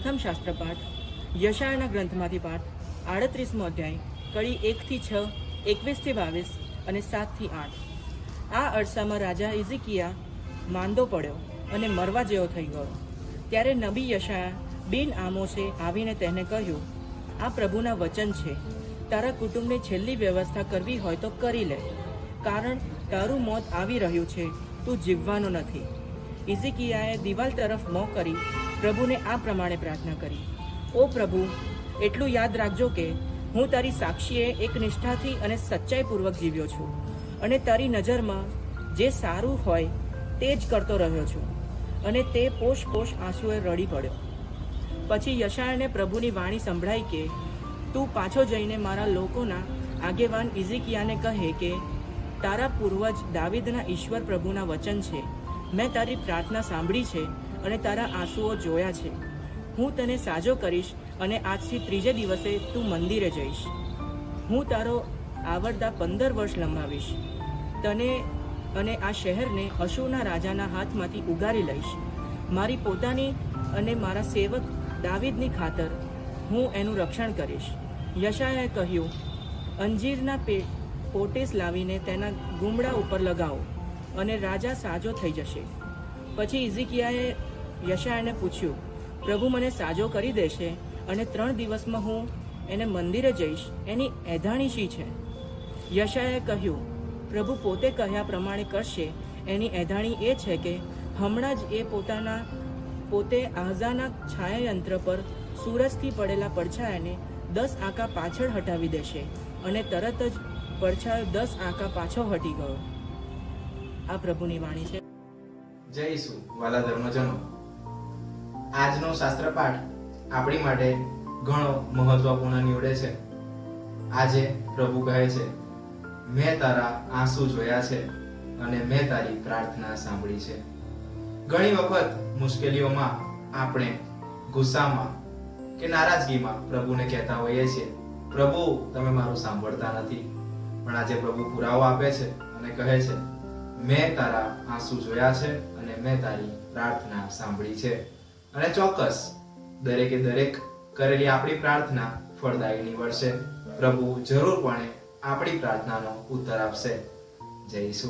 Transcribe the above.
પ્રથમ શાસ્ત્રપાઠ યશાયાના ગ્રંથમાંથી પાઠ, આડત્રીસમો અધ્યાય, કડી એકથી છ, એકવીસથી બાવીસ અને સાતથી આઠ. આ અરસામાં રાજા ઇઝિકિયા માંદો પડ્યો અને મરવા જેવો થઈ ગયો. ત્યારે નબી યશાયા બિન આમોસે આવીને તેને કહ્યું, આ પ્રભુના વચન છે. તારા કુટુંબની છેલ્લી વ્યવસ્થા કરવી હોય તો કરી લે. કારણ તારું મોત આવી રહ્યું છે. તું જીવવાનો નથી. ઇઝિકિયાએ દિવાલ તરફ મોં કરી પ્રભુને આ પ્રમાણે પ્રાર્થના કરી. ઓ પ્રભુ, એટલું યાદ રાખજો કે હું તારી સાક્ષીએ એક નિષ્ઠાથી અને સચ્ચાઈપૂર્વક જીવ્યો છું અને તારી નજરમાં જે સારું હોય તે જ કરતો રહ્યો છું અને તે પોષ પોષ આંસુએ રડી પડ્યો. પછી યશાયાને પ્રભુની વાણી સંભળાઈ કે, તું પાછો જઈને મારા લોકોના આગેવાન ઇઝિકિયાને કહે કે, તારા પૂર્વજ દાવિદના ઈશ્વર પ્રભુના વચન છે. મેં તારી પ્રાર્થના સાંભળી છે અને તારા આંસુઓ જોયા છે. હું તને સાજો કરીશ અને આજથી ત્રીજે દિવસે તું મંદિરે જઈશ. હું તારો આવડતા પંદર વર્ષ લંબાવીશ. તને અને આ શહેરને અશુના રાજાના હાથમાંથી ઉગારી લઈશ. મારી પોતાની અને મારા સેવક દાવીદની ખાતર હું એનું રક્ષણ કરીશ. યશાએ કહ્યું, અંજીરના પે પોટેસ લાવીને તેના ગુમડા ઉપર લગાવો અને રાજા સાજો થઈ જશે. પછી ઇઝિકિયાએ યશાયાને પૂછ્યું, પ્રભુ મને સાજો કરી દેશે અને ત્રણ દિવસમાં હું એને મંદિરે જઈશ? એની એધાણી શી છે? યશાએ કહ્યું, પ્રભુ પોતે કહ્યા પ્રમાણે કરશે. એની એધાણી એ છે કે હમણાં જ એ પોતાના, પોતે આઝાના છાયાયંત્ર પર સૂરજથી પડેલા પડછાયાને દસ આંકા પાછળ હટાવી દેશે અને તરત જ પડછાયો દસ આંકા પાછો હટી ગયો. આ પ્રભુની વાણી છે. જય ઈસુ. વાલા ધર્મજનો. આજનો શાસ્ત્ર પાઠ આપણી માટે ઘણો મહત્વપૂર્ણ નીવડે છે. આજે પ્રભુ કહે છે, મેં તારા આંસુ જોયા છે અને મેં તારી પ્રાર્થના સાંભળી છે. ઘણી વખત મુશ્કેલીઓમાં આપણે ગુસ્સામાં કે નારાજગીમાં પ્રભુને કહેતા હોઈએ છીએ, પ્રભુ, તમે મારું સાંભળતા નથી. પણ આજે પ્રભુ પુરાવો આપે છે અને કહે છે, મેં તારા આંસુ જોયા છે અને મેં તારી પ્રાર્થના સાંભળી છે. અને ચોક્કસ દરેકે દરેક કરેલી આપણી પ્રાર્થના ફળદાયી નીવડશે. પ્રભુ જરૂરપણે આપણી પ્રાર્થનાનો ઉત્તર આપશે. જય ઈસુ.